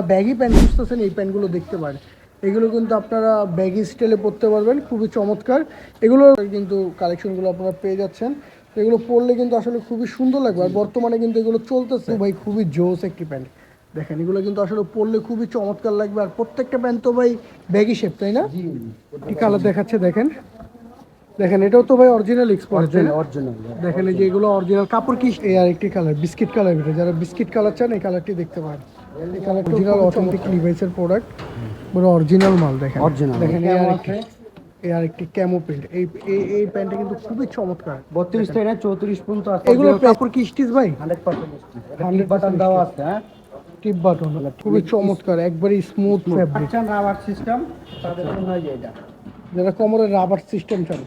যারা baggy pant খুঁজতেছেন এই প্যান্টগুলো দেখতে পারেন। এগুলো কিন্তু আপনারা ব্যাগি স্টাইলে পরতে পারবেন খুবই চমৎকার। এগুলো কিন্তু কালেকশনগুলো আপনারা পেয়ে যাচ্ছেন। এগুলো পরলে কিন্তু আসলে খুবই সুন্দর লাগবে। আর বর্তমানে কিন্তু এগুলো চলতেছে। ভাই খুবই জোস একটি প্যান্ট দেখেন এগুলো কিন্তু আসলে পরলে খুবই চমৎকার লাগবে। আর প্রত্যেকটা প্যান্ট তো ভাই ব্যাগি শেপ তাই না? কি কালার দেখাচ্ছে দেখেন? দেখেন এটাও তো ভাই অরিজিনাল এক্সপোর্ট অরিজিনাল দেখেন এই যে এগুলো অরিজিনাল কাপড় কি আর একটি কালার বিস্কিট কালার ভিতরে। যারা বিস্কিট কালার চান এই কালারটি দেখতে পারেন। অরিজিনাল অথেন্টিক লিভাইসের প্রোডাক্ট পুরো অরিজিনাল মাল দেখেন। Original। দেখেন এই আরেকটি এই আরেকটি ক্যামো প্রিন্ট এই এই এই প্যান্টটা কিন্তু খুবই চমৎকার। বত্রিশ থেকে না চৌত্রিশ পর্যন্ত আছে। এগুলো কাপড় কি স্টিচ ভাই? হান্ড্রেড পার্সেন্ট 100% বাটন দেওয়া আছে হ্যাঁ? টিপ বাটন খুবই চমৎকার একবারই স্মুথ ফ্যাব্রিক আচ্ছা রাবার সিস্টেম তাদের জন্য এটা। যারা কোমরে রাবার সিস্টেম চান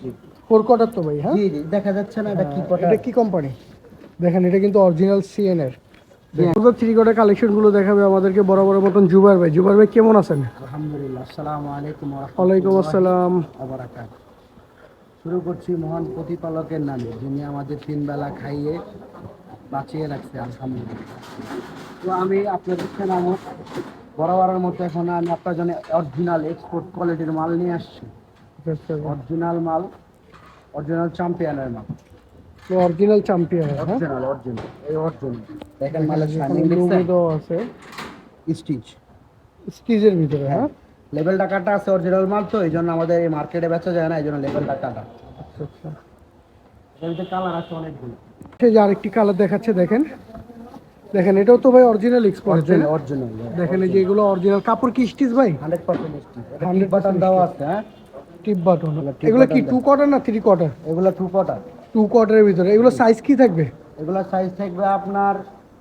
ফোর কোয়ার্টার তো ভাই হ্যাঁ? জি জি দেখা যাচ্ছে না এটা কি কটা এটা কি কোম্পানি দেখেন এটা কিন্তু অরিজিনাল সিএন এর থ্রি কোয়ার্টার কালেকশনগুলো দেখাবে আমাদেরকে মতন জুবার ভাই। জুবার ভাই কেমন আছেন? আলহামদুলিল্লাহ আসসালামু আলাইকুম ওয়ালাইকুম আসসালাম। শুরু করছি মহান প্রতিপালকের নামে যিনি আমাদের তিন বেলা খাইয়ে বাঁচিয়ে রাখছে আলহামদুলিল্লাহ। তো আমি আপনাদের নাম। বরাবরের মতো এখন আমি আপনার জন্য অরিজিনাল এক্সপোর্ট কোয়ালিটির মাল নিয়ে আসছি। অরিজিনাল মাল অরিজিনাল চ্যাম্পিয়নের মাল। অরিজিনাল চ্যাম্পিয়ন হ্যাঁ? অরিজিনাল অরিজিনাল এই অরিজিনাল দেখেন মালের শাইনিং লোগো দেখছেন? দেওয়া আছে। স্টিচ স্টিচের ভিতরে হ্যাঁ? লেভেল টাকাটা আছে অরিজিনাল মাল তো এই জন্য আমাদের এই মার্কেটে বেচা যায় না এই জন্য লেভেল টাকাটা। আচ্ছা আচ্ছা। ভিতরে কালার আছে অনেকগুলো। সে যে আরেকটি কালার দেখাচ্ছে দেখেন। দেখেন এটাও তো ভাই অরিজিনাল এক্সপোর্ট অরিজিনাল অরিজিনাল দেখেন এই যে এগুলো অরিজিনাল কাপড় কি স্টিচ ভাই? হান্ড্রেড পার্সেন্ট স্টিচ 100% বাটন দেওয়া আছে হ্যাঁ? টিপ বাটন এগুলো কি টু কোয়ার্টার না থ্রি কোয়ার্টার এগুলো টু কোয়ার্টার টু কোয়ার্টারের ভিতরে। এগুলো সাইজ কি থাকবে? এগুলো সাইজ থাকবে আপনার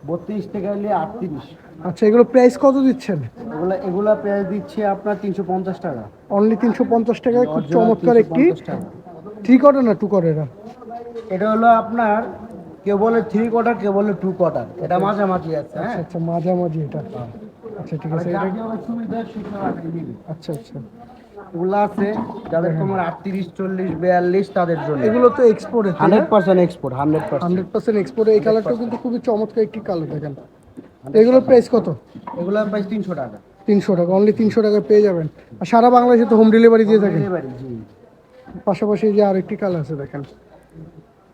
বত্রিশ থেকে নিয়ে আটত্রিশ। আচ্ছা এগুলো প্রাইস কত দিচ্ছেন? এগুলো এগুলো প্রাইস দিচ্ছে আপনার তিনশো পঞ্চাশ টাকা। অনলি তিনশো পঞ্চাশ টাকায় খুব চমৎকার একটি থ্রি কোয়ার্টার না টু কোয়ার্টার এটা হলো আপনার কেউ বলে থ্রি কোয়ার্টার কেউ বলে টু কোয়ার্টার এটা মাঝামাঝি আছে হ্যাঁ? আচ্ছা মাঝামাঝি এটা। আচ্ছা ঠিক আছে। আচ্ছা আচ্ছা। এগুলো আছে যাদের তোমার আটত্রিশ চল্লিশ বিয়াল্লিশ তাদের জন্য। এগুলো তো এক্সপোর্টের hundred percent export hundred hundred percent export এই কালারটাও কিন্তু খুবই চমৎকার একটি কালার দেখেন। এগুলোর প্রাইস কত? এগুলো প্রাইস তিনশো টাকা। তিনশো টাকা অনলি তিনশো টাকায় পেয়ে যাবেন। আর সারা বাংলাদেশে তো হোম ডেলিভারি দিয়ে জি। পাশাপাশি এই যে আরেকটি কালার আছে দেখেন।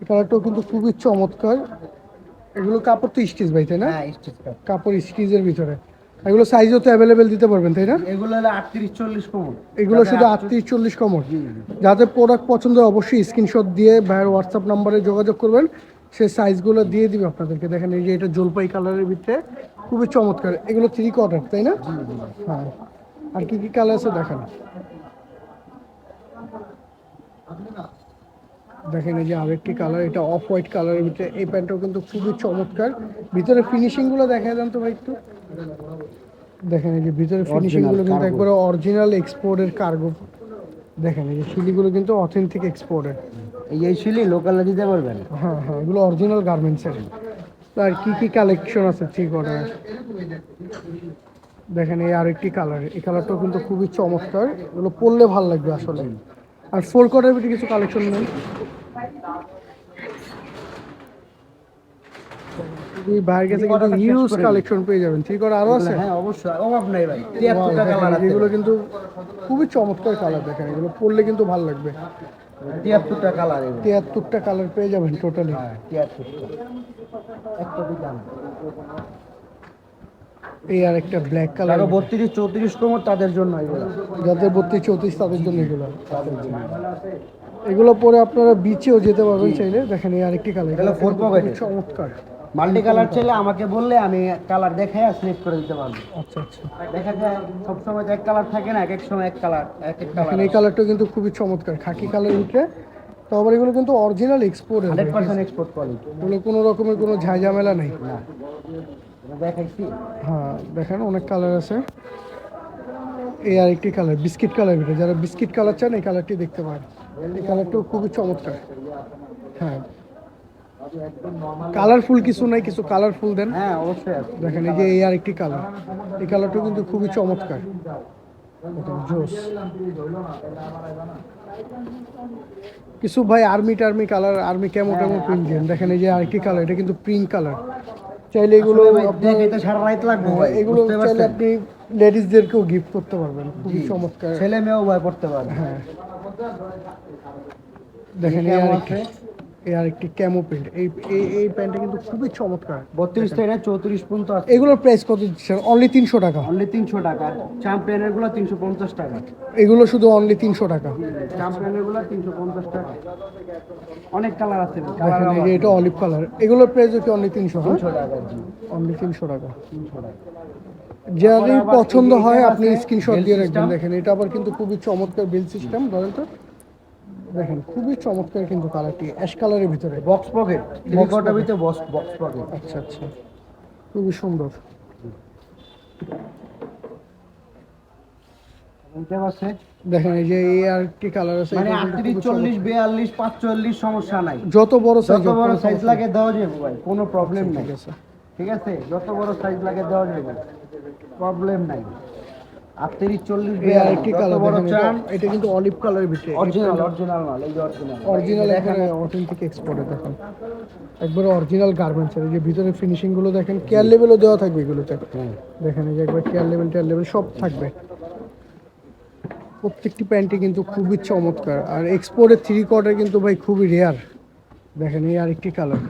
এই কালারটাও কিন্তু খুবই চমৎকার। এগুলো কাপড় তো স্টিচ ভাই তাই না? হ্যাঁ কাপড়। স্টিচের ভিতরে। এগুলো সাইজও তো অ্যাভেলেবেল দিতে পারবেন তাই না? এগুলো হলো আটত্রিশ চল্লিশ কমন এগুলো শুধু আটত্রিশ চল্লিশ কমর। যাতে প্রোডাক্ট পছন্দ হয় অবশ্যই স্ক্রিনশট দিয়ে ভাইয়ের হোয়াটসঅ্যাপ নাম্বারে যোগাযোগ করবেন। সে সাইজগুলো দিয়ে দিবে আপনাদেরকে। দেখেন এই যে এটা জলপাই কালারের ভিতরে খুবই চমৎকার। এগুলো থ্রি কোয়ার্টার তাই না? হ্যাঁ। আর কি কি কালার আছে দেখেন? দেখেন এই যে আরেকটি কালার এটা অফ হোয়াইট কালারের ভিতরে। এই প্যান্টটাও কিন্তু খুবই চমৎকার। ভিতরে ফিনিশিংগুলো দেখা যান তো ভাই একটু। দেখেন এই যে ভিতরে ফিনিশিংগুলো কিন্তু cargo। একবারে অরিজিনাল এক্সপোর্টের কার্গো দেখেন এই যে শিলিগুলো কিন্তু অথেন্টিক এক্সপোর্টের এই এই শিলি লোকালে দিতে পারবেন। হ্যাঁ হ্যাঁ এগুলো অরিজিনাল গার্মেন্টসের আর কি কি কালেকশন আছে থ্রি কোয়ার্টার দেখেন এই আরেকটি কালার এই কালারটাও কিন্তু খুবই চমৎকার। এগুলো পরলে ভালো লাগবে আসলে। আর ফোর কোয়ার্টার ভিতরে কিছু কালেকশন নেই। কাছে কিন্তু হিউজ কালেকশন পেয়ে যাবেন। থ্রি কোয়ার্টার আরও আছে? হ্যাঁ অবশ্যই। অভাব নাই ভাই। কালার আছে এগুলো কিন্তু খুবই চমৎকার কালার দেখেন। এগুলো পরলে কিন্তু ভালো লাগবে। কালার কালার পেয়ে যাবেন টোটালি হ্যাঁ একটা দাম। এই আর একটা ব্ল্যাক কালার যারা বত্রিশ চৌত্রিশ কমর তাদের জন্য এগুলো। যাদের বত্রিশ চৌত্রিশ তাদের জন্য এগুলো। এগুলো পরে আপনারা বিচেও যেতে পারবেন চাইলে। দেখেন এই আরেকটি কালার এগুলো pocket এর। চমৎকার। মাল্টি কালার চাইলে আমাকে বললে আমি কালার দেখে সিলেক্ট করে দিতে পারব। আচ্ছা আচ্ছা। দেখা যায় সবসময় এক কালার থাকে না এক এক সময় এক কালার এক এক কালার এই কালারটা কিন্তু খুবই চমৎকার খাকি কালার উঠে। তো আবার এগুলো কিন্তু original export hundred percent export quality এগুলো কোনো রকমের কোনো ঝামেলা নেই। না দেখাইছি। হ্যাঁ দেখেন অনেক কালার আছে। এই আরেকটি কালার বিস্কিট কালার ভিতরে যারা বিস্কিট কালার চান এই কালারটি দেখতে পারেন। এই কালারটাও খুবই চমৎকার। হ্যাঁ। কালারফুল কিছু নাই কিছু কালারফুল দেন। হ্যাঁ অবশ্যই দেখেন এই যে এই আরেকটি কালার এই কালারটা কিন্তু খুবই চমৎকার। জোস। কিছু ভাই আর্মি টার্মি কালার আর্মি কেমন কেমন প্রিন্ট দেন। দেখেন এই যে আরেকটি কালার এটা কিন্তু পিঙ্ক কালার চাইলে এগুলো সারা রাত লাগবে এগুলো চাইলে? আপনি লেডিসদেরকেও গিফট করতে পারবেন। খুবই চমৎকার। ছেলে মেয়েও ভাই পড়তে পারবে। হ্যাঁ। দেখেন এই আরেকটি? এই আরেকটি ক্যামো প্যান্ট এই এই- প্যান্টটা কিন্তু খুবই চমৎকার। বত্রিশ থেকে চৌত্রিশ পর্যন্ত আছে। এগুলোর প্রাইস কত দিচ্ছেন অনলি তিনশো টাকা। অনলি তিনশো টাকা। চ্যাম্পিয়নেরগুলো তিনশো পঞ্চাশ টাকা। এগুলো শুধু অনলি তিনশো টাকা। চ্যাম্পিয়নেরগুলো তিনশো পঞ্চাশ টাকা। অনেক কালার আছে। এটা অলিভ কালার এগুলোর প্রাইস কি অনলি তিনশো হ্যাঁ? তিনশো টাকা অনলি তিনশো টাকা। তিনশো টাকা। যারই পছন্দ হয় আপনি স্ক্রিনশট দিয়ে রাখবেন। দেখেন এটা আবার কিন্তু খুবই চমৎকার বিল সিস্টেম ধরেন তো। দেখেন খুবই চমৎকার কিন্তু কালারটি অ্যাশ কালারের ভিতরে। বক্স পকেট Box ভিতরে বক্স বক্স পকেট। আচ্ছা আচ্ছা। খুবই সুন্দর। দেখেন এই যে এই আর কি কালার আছে মানে এটা কিন্তু আটত্রিশ খুবই চল্লিশ চমৎকার। বিয়াল্লিশ পাঁচচল্লিশ সমস্যা নাই। যত বড় সাইজ যত বড় সাইজ লাগে দেওয়া যাবে ভাই কোনো প্রবলেম নাই। ঠিক আছে। ঠিক আছে? যত বড় সাইজ লাগে দেওয়া যাবে। প্রবলেম নাই। আটত্রিশ চল্লিশ এই আরেকটি কালার বড় চান এটা- কিন্তু অলিভ কালারের ভিতরে অরিজিনাল অরিজিনাল মাল এই অরিজিনাল অরিজিনাল এখানে অথেন্টিক এক্সপোর্টে দেখেন। একবারে অরিজিনাল গার্মেন্টস এই যে ভিতরে ফিনিশিংগুলো দেখেন কেয়ার লেভেলও দেওয়া থাকবে এগুলোতে। দেখেন এই যে একবার কেয়ার লেভেল টেয়ার লেভেল সব থাকবে। প্রত্যেকটি প্যান্টই কিন্তু খুবই চমৎকার। আর এক্সপোর্টের থ্রি কোয়ার্টার কিন্তু ভাই খুবই রেয়ার দেখেন এই আরেকটি কালার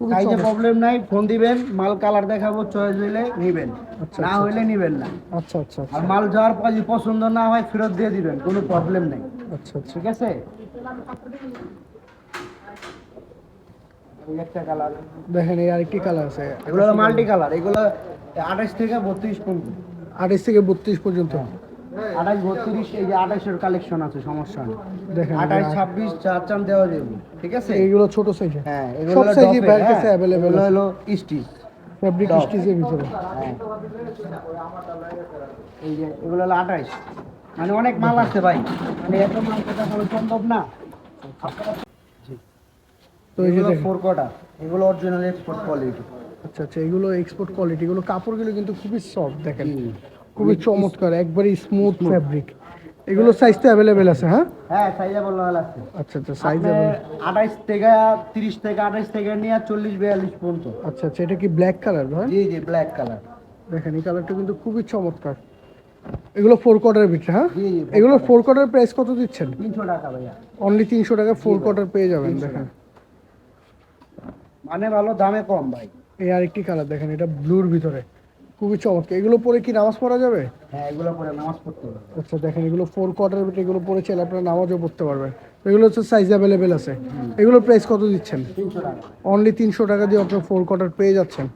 সাইজে প্রবলেম নাই ফোন দিবেন মাল কালার দেখাবো চয়েস হইলে নিবেন। আচ্ছা, না আচ্ছা, হইলে নিবেন না। আচ্ছা আচ্ছা আর মাল যাওয়ার পর যদি পছন্দ না হয় ফেরত দিয়ে দিবেন কোনো প্রবলেম নেই। আচ্ছা আচ্ছা। ঠিক আছে? এই একটা কালার দেখেন এই আরেকটি কালার আছে। এগুলো মাল্টি কালার এগুলো আঠাশ থেকে বত্রিশ পর্যন্ত। আঠাশ থেকে বত্রিশ পর্যন্ত। আঠাশ বত্রিশ এই যে আঠাশের কালেকশন আছে সমস্যা নেই। দেখেন আঠাশ ছাব্বিশ চার চান দেওয়া যাবে ঠিক আছে? এইগুলো ছোট সাইজে হ্যাঁ এগুলো সাইজই ডপের, বাইরের হ্যাঁ। হলো স্টিচ। স্টিচের ভিতরে। হ্যাঁ। এই যে এগুলো হলো আঠাশ। মানে অনেক মাল আছে ভাই। মানে এত মাল দেখানো সম্ভব না? তো এগুলো ফোর কোয়ার্টার এগুলো অরিজিনাল এক্সপোর্ট কোয়ালিটি আচ্ছা আচ্ছা এগুলো এক্সপোর্ট কোয়ালিটি এগুলো কাপড়গুলো কিন্তু খুবই সফট দেখেন। খুবই চমৎকার একবারই স্মুথ ফ্যাব্রিক এগুলো সাইজ তো অ্যাভেলেবেল আছে হ্যাঁ? হ্যাঁ সাইজে বলল আছে। আচ্ছা আচ্ছা সাইজ আঠাইশ থেকে তিরিশ থেকে আঠাইশ থেকে নিয়ে আর চল্লিশ বিয়াল্লিশ পর্যন্ত। আচ্ছা আচ্ছা এটা কি ব্ল্যাক কালার ভাই? জি জি ব্ল্যাক কালার দেখেন এই কালারটা কিন্তু খুবই চমৎকার। এগুলো ফোর কোয়ার্টারের ভিতরে হ্যাঁ? এগুলো ফোর কোয়ার্টার প্রাইস কত দিচ্ছেন? তিনশো টাকা ভাইয়া। অনলি তিনশো টাকা ফোর কোয়ার্টার পেয়ে যাবেন দেখেন। মানে ভালো দামে কম ভাই। এই আরেকটি কালার দেখেন এটা ব্লুর ভিতরে। খুবই চমৎকার। এগুলো পরে কি নামাজ পড়া যাবে? হ্যাঁ এগুলো পরে নামাজ পড়তে হবে। আচ্ছা দেখেন এগুলো ফোর কোয়ার্টারের ভিতরে এগুলো পরে চাইলে আপনারা নামাজও পড়তে পারবেন। এগুলো হচ্ছে সাইজ অ্যাভেলেবেল আছে। এগুলোর প্রাইস কত দিচ্ছেন? অনলি তিনশো টাকা দিয়ে আপনার ফোর কোয়ার্টার পেয়ে যাচ্ছেন।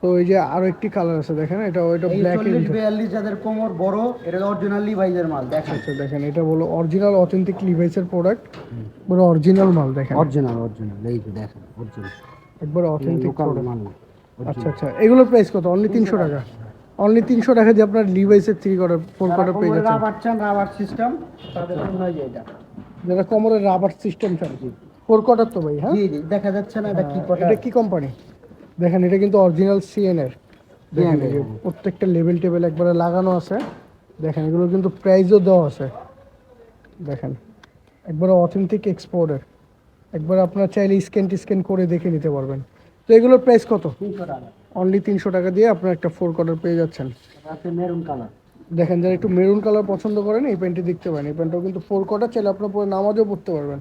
তো এই যে আরও একটি কালার আছে দেখেন এটা এটা ব্ল্যাক বিয়াল্লিশ যাদের কোমর বড় এটা অরিজিনাল লিভাইজের মাল দেখেন। আচ্ছা দেখেন এটা বলো অরিজিনাল অথেন্টিক লিভাইসের প্রোডাক্ট পুরো অরিজিনাল মাল দেখেন। অরিজিনাল অরিজিনাল এই যে দেখেন অরিজিনাল একবার অথেন্টিক প্রোডাক্ট মাল আচ্ছা আচ্ছা। এগুলোর প্রাইস কত? অনলি তিনশো টাকা। অনলি তিনশো টাকা দিয়ে আপনার লিভাইসের থ্রি কোয়ার্টার ফোর কোয়ার্টার পেয়ে যাচ্ছেন। রাবার চান রাবার সিস্টেম তাদের জন্য এটা। যারা কোমরের রাবার সিস্টেম চান। ফোর কোয়ার্টার তো ভাই হ্যাঁ? জি জি। দেখা যাচ্ছে না এটা কি হ্যাঁ, এটা কি কোম্পানি দেখেন এটা কিন্তু অরিজিনাল সিএনএর দেখেন প্রত্যেকটা লেভেল টেবিল একবারে লাগানো আছে। দেখেন এগুলো কিন্তু প্রাইসও দেওয়া আছে। দেখেন একবারে অথেন্টিক এক্সপোর্টের একবার আপনার চাইলে স্ক্যান টিস্ক্যান করে দেখে নিতে পারবেন। তো এগুলোর প্রাইস কত? অনলি তিনশো টাকা দিয়ে আপনার একটা ফোর কটার পেয়ে যাচ্ছেন। মেরুন কালার দেখেন যারা একটু মেরুন কালার পছন্দ করেন এই প্যান্টটি দেখতে পারেন। এই প্যান্টটাও কিন্তু ফোর কটা চাইলে আপনার পরে নামাজও পড়তে পারবেন।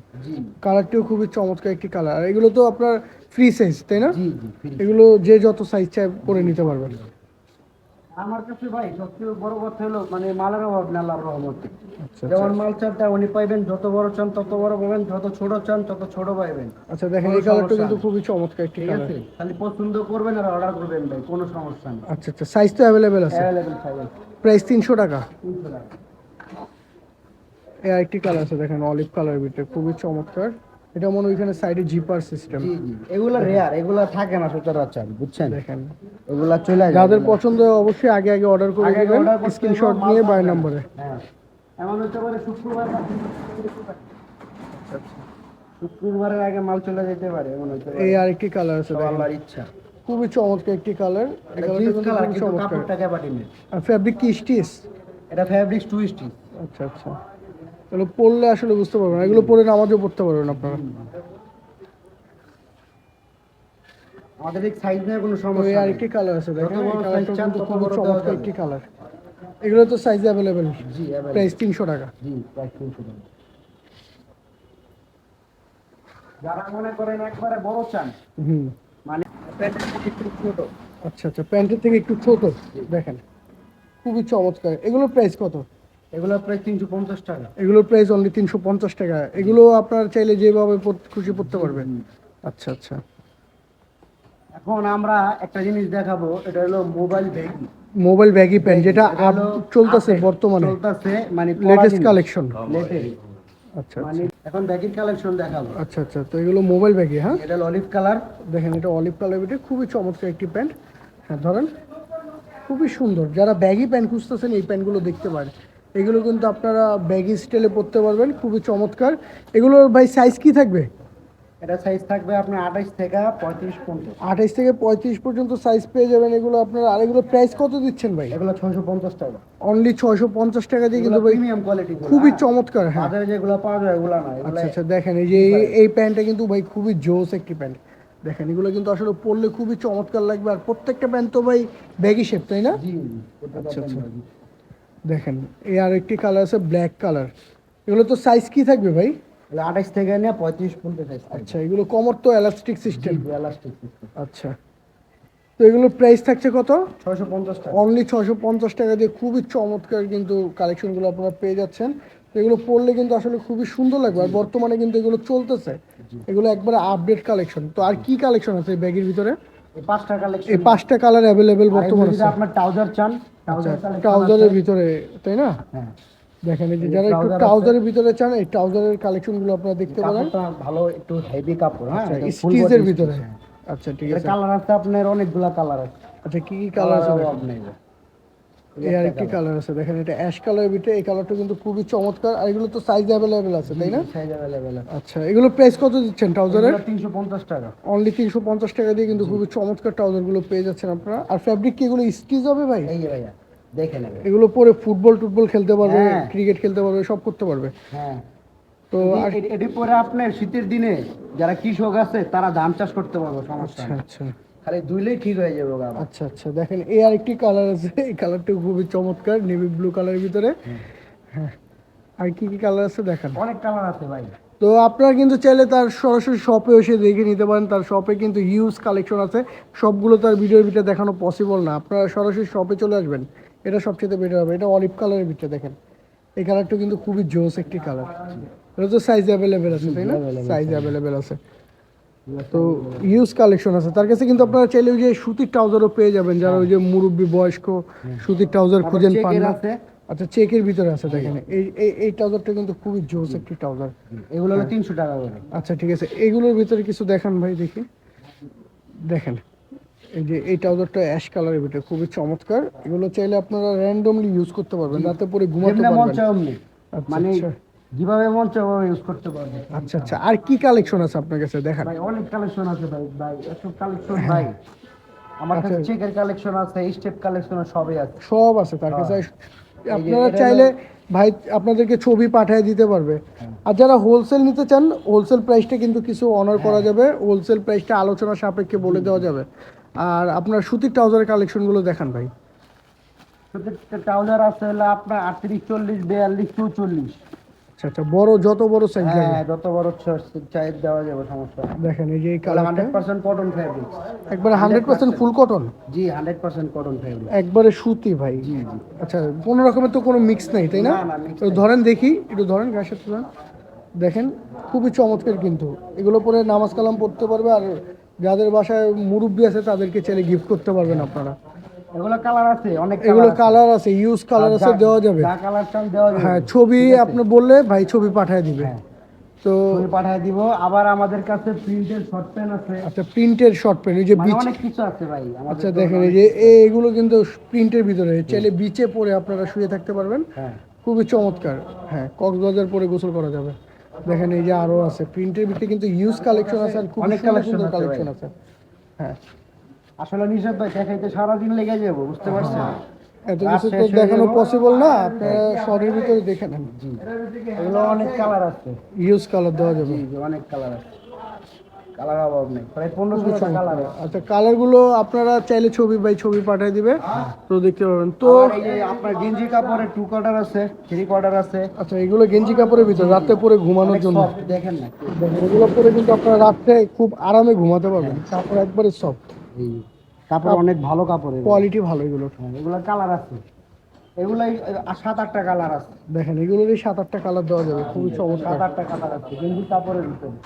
কালারটিও খুবই চমৎকার একটি কালার আর এগুলো তো আপনার ফ্রি সাইজ তাই না। এগুলো যে যত সাইজ চায় করে নিতে পারবেন। আমার কাছে ভাই সবচেয়ে বড় কথা হলো মানে মালের অভাব না আল্লাহর রহমতে। আচ্ছা যেমন মাল চান তেমনই পাইবেন যত বড় চান তত বড় পাবেন যত ছোট চান তত ছোট পাইবেন। আচ্ছা দেখেন এই কালারটা কিন্তু খুবই চমৎকার ঠিক আছে? খালি পছন্দ করবেন আর অর্ডার করবেন ভাই কোনো সমস্যা নেই। আচ্ছা আচ্ছা সাইজ তো অ্যাভেলেবেল আছে? অ্যাভেলেবেল পাইবেন প্রাইস তিনশো টাকা। তিনশো টাকা। এই আরেকটি কালার আছে দেখেন অলিভ কালার ভিতরে খুবই চমৎকার। এটা মনে ওইখানে সাইডে জিপার সিস্টেম জি জি এগুলা রেয়ার এগুলা থাকে না সচরাচর বুঝছেন? দেখেন। এগুলা চলে যায় যাদের পছন্দ হয় অবশ্যই আগে আগে অর্ডার করে দেবেন স্ক্রিনশট নিয়ে বাই নম্বরে হ্যাঁ। এমন হতে পারে শুক্রবার শুক্রবারের আগে মাল চলে যেতে পারে এমন হতে পারে। এই আরেকটি কালার আছে আল্লাহর ইচ্ছা। খুবই চমৎকার একটি কালার কাপড়টা ক্যাপাটিনের আর ফ্যাব্রিক কি স্টিচ? এটা ফ্যাব্রিক্স টু স্টিচ আচ্ছা আচ্ছা। এগুলো পড়লে আসলে বুঝতে পারবেন এগুলো পরে নামাজও পড়তে পারবেন আপনারা। আমাদের এই সাইজ নিয়ে কোনো সমস্যা নেই। কালার আছে? দেখেন চমৎকার একটি কালার এগুলো তো সাইজ অ্যাভেলেবেল জি প্রাইস তিনশো টাকা। জি প্রায় তিনশো টাকা। যারা মনে করেন একবারে বড় চান হুম। মানে প্যান্টের থেকে একটু ছোট আচ্ছা আচ্ছা প্যান্টের থেকে একটু ছোট। দেখেন খুবই চমৎকার। এগুলোর প্রাইস কত? এগুলো প্রায় তিনশো পঞ্চাশ টাকা। এগুলোর প্রাইস অনলি তিনশো পঞ্চাশ টাকা। এগুলো আপনার চাইলে যেভাবে খুশি পড়তে পারবেন। আচ্ছা আচ্ছা। এখন আমরা একটা জিনিস দেখাবো এটা হলো mobile bag mobile baggy pant যেটা চলতেছে বর্তমানে। চলতেছে মানে লেটেস্ট কালেকশন আচ্ছা মানে এখন ব্যাগের কালেকশন দেখাবো। আচ্ছা আচ্ছা। তো এগুলো মোবাইল ব্যাগি হ্যাঁ? এটা অলিভ কালার দেখেন এটা অলিভ কালার ভিতরে খুবই চমৎকার একটি প্যান্ট হ্যাঁ ধরেন খুবই সুন্দর। যারা ব্যাগি প্যান্ট খুঁজতেছেন এই প্যান্টগুলো দেখতে পারেন। এগুলো কিন্তু আপনারা ব্যাগি স্টাইলে পরতে পারবেন খুবই চমৎকার। এগুলোর ভাই সাইজ কি থাকবে? এটা সাইজ থাকবে আপনার আঠাইশ থেকে পঁয়ত্রিশ পর্যন্ত। আঠাইশ থেকে পঁয়ত্রিশ পর্যন্ত সাইজ পেয়ে যাবেন এগুলো আপনার। আর এগুলো প্রাইস কত দিচ্ছেন ভাই? এগুলো ছয়শো পঞ্চাশ টাকা। অনলি ছয়শো পঞ্চাশ টাকা দিয়ে কিন্তু ভাই প্রিমিয়াম কোয়ালিটি খুবই চমৎকার হ্যাঁ। বাজারে যেগুলো পাওয়া যায় ওগুলো না। আচ্ছা আচ্ছা দেখেন এই যে এই- প্যান্টটা কিন্তু ভাই খুবই জোস একটি প্যান্ট দেখেন এগুলো কিন্তু আসলে পরলে খুবই চমৎকার লাগবে। আর প্রত্যেকটা প্যান্ট তো ভাই ব্যাগি শেপ তাই না? আচ্ছা, আচ্ছা। দেখেন এই আর একটি কালার আছে ব্ল্যাক কালার এগুলো তো সাইজ কি থাকবে ভাই? আঠাইশ থেকে নিয়ে পঁয়ত্রিশ পর্যন্ত সাইজ আচ্ছা এগুলো কমর তো এলাস্টিক সিস্টেম system। আচ্ছা। তো এগুলোর প্রাইস থাকছে কত? ছয়শো পঞ্চাশ টাকা। অনলি ছশো পঞ্চাশ টাকা দিয়ে খুবই চমৎকার কিন্তু কালেকশনগুলো আপনারা পেয়ে যাচ্ছেন। তো এগুলো পরলে কিন্তু আসলে খুবই সুন্দর লাগবে। আর বর্তমানে কিন্তু এগুলো চলতেছে। এগুলো একবারে আপডেট কালেকশন তো আর কি কালেকশন আছে ব্যাগের ভিতরে? এই পাঁচটা কালেকশন এই পাঁচটা কালার অ্যাভেলেবেল বর্তমানে যদি আপনার ট্রাউজার চান ট্রাউজারের ভিতরে তাই না? হ্যাঁ। দেখেন এই যে যারা একটু ট্রাউজারের ভিতরে চান এই ট্রাউজারের কালেকশনগুলো আপনারা দেখতে পারেন। ভালো একটু হেভি কাপড় হ্যাঁ স্টিচের ভিতরে। হ্যাঁ। আচ্ছা ঠিক আছে। কালার আছে আপনার অনেকগুলা কালার আছে। আচ্ছা কি কি কালার আছে? আপনার আপনি আর কালার আছে দেখেন এটা অ্যাশ এই কালারটা কিন্তু খুবই চমৎকার আর এগুলো তো সাইজ আছে তাই না? সাইজ আচ্ছা এগুলো প্রাইস কত দিচ্ছেন 350 টাকা। অনলি 350 টাকা দিয়ে কিন্তু খুবই চমৎকার পেয়ে যাচ্ছেন আপনারা। আর কি এগুলো স্টিচ হবে ভাই? এই ভাইয়া দেখে নেবে। এগুলো পরে ফুটবল টুটবল খেলতে পারবে হ্যাঁ। ক্রিকেট খেলতে পারবে সব করতে পারবে। হ্যাঁ। তো এটি পরে আপনার শীতের দিনে যারা কৃষক আছে তারা ধান চাষ করতে পারবে সমস্যা আচ্ছা আচ্ছা। খালি দুইলেই ঠিক হয়ে যাবে গা আচ্ছা আচ্টা দেখেন এই আরেকটি কালার আছে। এই কালারটা খুবই চমৎকার নেভি ব্লু কালারের ভিতরে। হ্যাঁ আর কি কি কালার আছে দেখেন? অনেক কালার আছে ভাই। তো আপনারা কিন্তু চাইলে তার সরাসরি শপে এসে দেখে নিতে পারেন। তার শপে কিন্তু হিউজ কালেকশন আছে। সবগুলো তার ভিডিওর ভিতরে দেখানো পসিবল না। আপনারা সরাসরি শপে চলে আসবেন। এটা সবচেয়ে বেটার হবে। এটা অলিভ কালারের ভিতরে দেখেন। এই কালারটা কিন্তু খুবই জোস একটি কালার এটা তো সাইজ অ্যাভেলেবেল আছে তাই না? সাইজ অ্যাভেলেবেল আছে। তো ইউজ কালেকশন আছে। তার কাছে কিন্তু আপনারা চাইলে ওই যে সুতির ট্রাউজারও পেয়ে যাবেন। যারা ওই যে মুরব্বী বয়স্ক সুতির ট্রাউজার খুঁজেন পান না। আচ্ছা চেকের ভিতরে আছে দেখেন। এই এই- এই ট্রাউজারটা কিন্তু খুবই জোস একটি ট্রাউজার এগুলো হলো তিনশো টাকা করে। আচ্ছা ঠিক আছে। এগুলোর ভিতরে কিছু দেখান ভাই দেখি। দেখেন এই যে এই ট্রাউজারটা অ্যাশ কালারের ভিতরে খুবই চমৎকার। এগুলো চাইলে আপনারা র্যান্ডমলি ইউজ করতে পারবেন রাতে পরে ঘুমাতে পারবেন। আচ্ছা, মানে আচ্ছা। যেভাবে মন চায় ওভাবে ইউজ করতে পারবে। আচ্ছা আচ্ছা। আর কি কালেকশন আছে আপনার কাছে? দেখান। ভাই অনেক কালেকশন আছে ভাই ভাই এসব কালেকশন ভাই। আমার কাছে আচ্ছা। চেকের কালেকশন আছে স্টেপ কালেকশন সবই আছে। সব আছে তার কাছে। হ্যাঁ। আপনারা চাইলে ভাই আপনাদেরকে ছবি পাঠিয়ে দিতে পারবে। হ্যাঁ। আর যারা হোলসেল নিতে চান হোলসেল প্রাইসটা কিন্তু কিছু অনার করা যাবে। হোলসেল প্রাইসটা আলোচনা সাপেক্ষে বলে দেওয়া যাবে। আর আপনার সুতির ট্রাউজারের কালেকশনগুলো দেখান ভাই। ট্রাউজার আছে হলো আপনার আটত্রিশ চল্লিশ বিয়াল্লিশ চৌচল্লিশ। আচ্ছা আচ্ছা বড় যত বড় সাইজ লাগে। হ্যাঁ যত বড় চাই দেওয়া যাবে সমস্যা দেখেন এই যে এই কালারটা হান্ড্রেড পার্সেন্ট কটন ফ্যাব্রিক একবারে হান্ড্রেড পার্সেন্ট ফুল কটন জি হান্ড্রেড পার্সেন্ট কটন ফ্যাব্রিক একবারে সুতি ভাই। জি জি। আচ্ছা কোনো রকমের তো কোনো মিক্স নাই তাই না? তো ধরেন দেখি একটু ধরেন গাছের তুলেন দেখেন খুবই চমৎকার কিন্তু। এগুলো পরে নামাজ কালাম পড়তে পারবে আর যাদের বাসায় মুরব্বী আছে তাদেরকে চাইলে গিফট করতে পারবেন আপনারা। এগুলো কালার আছে অনেক এগুলো কালার আছে ইউজ কালার আছে দেওয়া যাবে। যা কালার চান দেওয়া যাবে। হ্যাঁ ছবি আপনি বললে ভাই ছবি পাঠিয়ে দিবে। হ্যাঁ। তো ছবি পাঠিয়ে দিব। আবার আমাদের কাছে প্রিন্টের শর্ট পেন আছে। আচ্ছা প্রিন্টের শর্ট পেন এই যে মানে বিচ অনেক কিছু আছে ভাই আচ্ছা দেখেন এই যে এগুলো কিন্তু প্রিন্টের ভিতরে চাইলে বিচে পরে আপনারা শুয়ে থাকতে পারবেন। হ্যাঁ। খুবই চমৎকার। হ্যাঁ কক্সবাজার পরে গোসল করা যাবে। দেখেন এই যে আরও আছে। প্রিন্টের ভিতরে কিন্তু ইউজ কালেকশন আছে আর খুব অনেক সুন্দর কালেকশন আছে। হ্যাঁ। আসলে নিষেধ ভাই দেখাইতে সারাদিন লেগে যাব বুঝতে পারছেন? এত রাত কিছু তো দেখানো পসিবল না আপনারা শর্টের ভিতরে দেখে নেন। জি। এগুলো অনেক কালার আছে। ইউজ কালার দেওয়া যাবে। অনেক কালার আছে। কালার অভাব নেই। প্রায় পনেরো ষোলোটা কালার আচ্ছা কালারগুলো আপনারা চাইলে ছবি বাই ছবি পাঠিয়ে দিবে। তো দেখতে পাবেন। তো আপনার গেঞ্জি কাপড়ে টু কোয়ার্টার আছে থ্রি কোয়ার্টার আছে। আচ্ছা এগুলো গেঞ্জি কাপড়ের ভিতরে রাতে পরে ঘুমানোর জন্য। দেখেন না। এগুলো পরে কিন্তু আপনারা রাত্রে খুব আরামে ঘুমাতে পারবেন। কাপড় একবারে সফট কাপড় অনেক ভালো কাপড় কোয়ালিটি ভালো এগুলো। হ্যাঁ, এগুলো কালার আছে। এগুলাই সাত আটটা কালার আছে। দেখেন এগুলোরই সাত আটটা কালার দেওয়া যাবে খুবই চমৎকার। সাত আটটা কালার আছে গেঞ্জি কাপড়ের ভিতরে।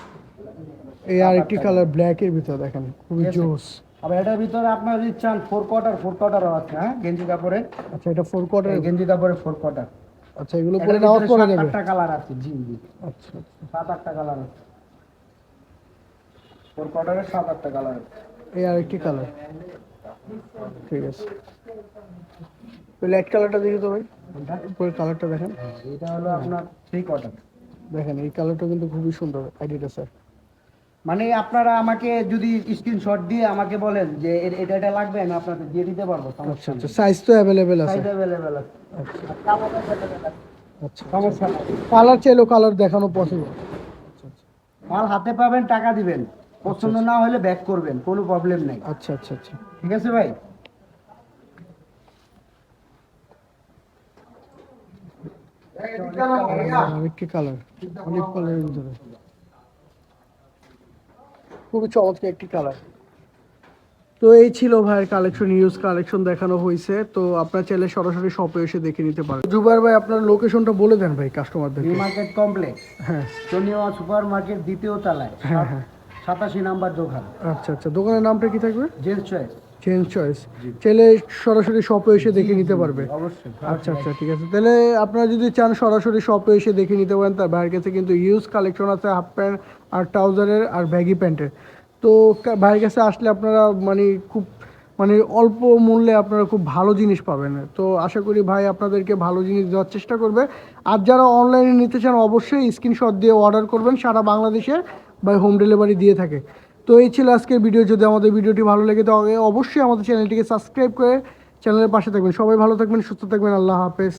এই আরেকটি কালার ব্ল্যাক এর ভিতরে দেখেন খুবই জোস। আবার এটার ভিতরে আপনার যদি চান ফোর কোয়ার্টার ফোর কোয়ার্টারও আছে হ্যাঁ গেঞ্জি কাপড়ের। আচ্ছা এটা ফোর কোয়ার্টার গেঞ্জি কাপড়ের ফোর কোয়ার্টার আচ্ছা এগুলো পরে নামাজ পড়া যাবে আটটা কালার আছে জি জি। আচ্ছা আচ্ছা। সাত আটটা কালার আছে। ফোর কোয়ার্টারের সাত আটটা কালার আছে। এই আরেকটি কালার ঠিক আছে। ওই লাইট কালারটা দেখি তো ভাই? উপরের কালারটা দেখেন। এটা হলো আপনার থ্রি কোয়ার্টার দেখেন এই কালারটা কিন্তু খুবই সুন্দর আইডিটা স্যার মানে আপনারা আমাকে যদি স্ক্রিনশট দিয়ে আমাকে বলেন যে এটা এটা লাগবে আমি আপনাকে দিয়ে দিতে পারব আচ্ছা আচ্ছা সাইজ তো অ্যাভেলেবেল আছে। সাইজ অ্যাভেলেবেল আছে। আচ্ছা। আচ্ছা সমস্যা কালার চাইলেও কালার দেখানো পসিবল আচ্ছা আচ্ছা মাল হাতে পাবেন টাকা দিবেন। পছন্দ না হলে ব্যাক করবেন কোনো প্রবলেম নেই। আচ্ছা আচ্ছা আচ্ছা। ঠিক আছে ভাই? কালার অলিভ কালারের ভিতরে। খুবই চমৎকার একটি কালার তো এই ছিল ভাইয়ের কালেকশন ইউজ কালেকশন দেখানো হয়েছে। তো আপনার চাইলে সরাসরি শপে এসে দেখে নিতে পারেন। জুবাইর ভাই আপনার লোকেশনটা বলে দেন ভাই কাস্টমারদের মার্কেট কমপ্লেক্স হ্যাঁ। সোনিয়া সুপার মার্কেট দ্বিতীয় তলায়। হ্যাঁ হ্যাঁ। সাতাশি নাম্বার দোকান। আচ্ছা আচ্ছা দোকানের নামটা কি থাকবে? জেন্টস চয়েস চেঞ্জ চয়েস চাইলে সরাসরি শপে এসে দেখে নিতে পারবে। আচ্ছা আচ্ছা ঠিক আছে। তাহলে আপনারা যদি চান সরাসরি শপে এসে দেখে নিতে পারেন তার ভাইয়ের কাছে কিন্তু ইউজ কালেকশন আছে হাফ প্যান্ট আর ট্রাউজারের আর ব্যাগি প্যান্টের তো ভাইয়ের কাছে আসলে আপনারা মানে খুব মানে অল্প মূল্যে আপনারা খুব ভালো জিনিস পাবেন। তো আশা করি ভাই আপনাদেরকে ভালো জিনিস দেওয়ার চেষ্টা করবে। আর যারা অনলাইনে নিতে চান অবশ্যই স্ক্রিনশট দিয়ে অর্ডার করবেন সারা বাংলাদেশে বা হোম ডেলিভারি দিয়ে থাকে। তো এই ছিল আজকের ভিডিও যদি আমাদের ভিডিওটি ভালো লেগে থাকে, অবশ্যই আমাদের চ্যানেলটিকে সাবস্ক্রাইব করে চ্যানেলের পাশে থাকবেন। সবাই ভালো থাকবেন, সুস্থ থাকবেন। আল্লাহ হাফেজ।